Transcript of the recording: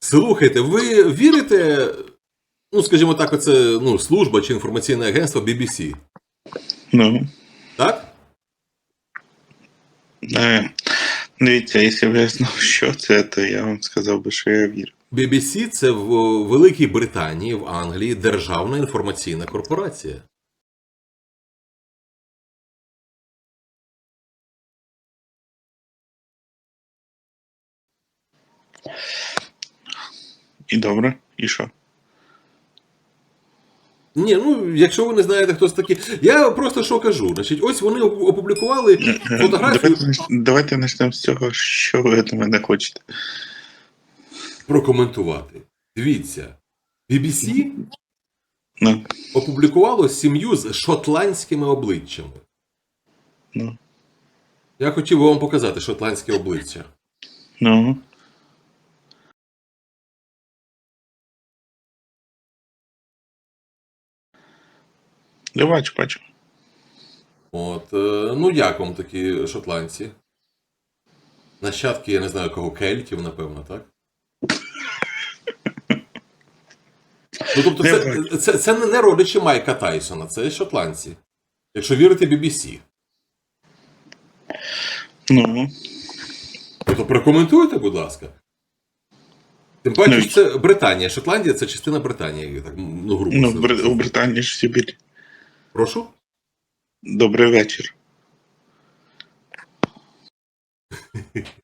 Слухайте, ви вірите, ну, скажімо так, оце ну, служба чи інформаційне агентство BBC, Ну, так? е, дивіться, якщо б я знав, що це, то я вам сказав би, що я вірю. BBC це в Великій Британії, в Англії державна інформаційна корпорація. І добре, і що? Ні, ну якщо ви не знаєте, хто це такі. Я просто що кажу. Значить, ось вони опублікували фотографію. Давайте, давайте почнемо з цього, що ви від мене хочете. прокоментувати. Дивіться, BBC Ну, опублікувало сім'ю з шотландськими обличчями. ну, Я хотів би вам показати шотландське обличчя. ну. Я бачу, бачу. От, е, ну як вам такі шотландці? Нащадки, я не знаю кого, кельтів, напевно, так? Ну, тобто, це, це, це не родичі Майка Тайсона, це шотландці. Якщо вірити BBC. Ну, Ну, то прокоментуйте, будь ласка. Тим паче, Ну, це Британія. Шотландія це частина Британії, так, ну, грубо. ну в Британії ж всі білі. Прошу? Добрий вечір.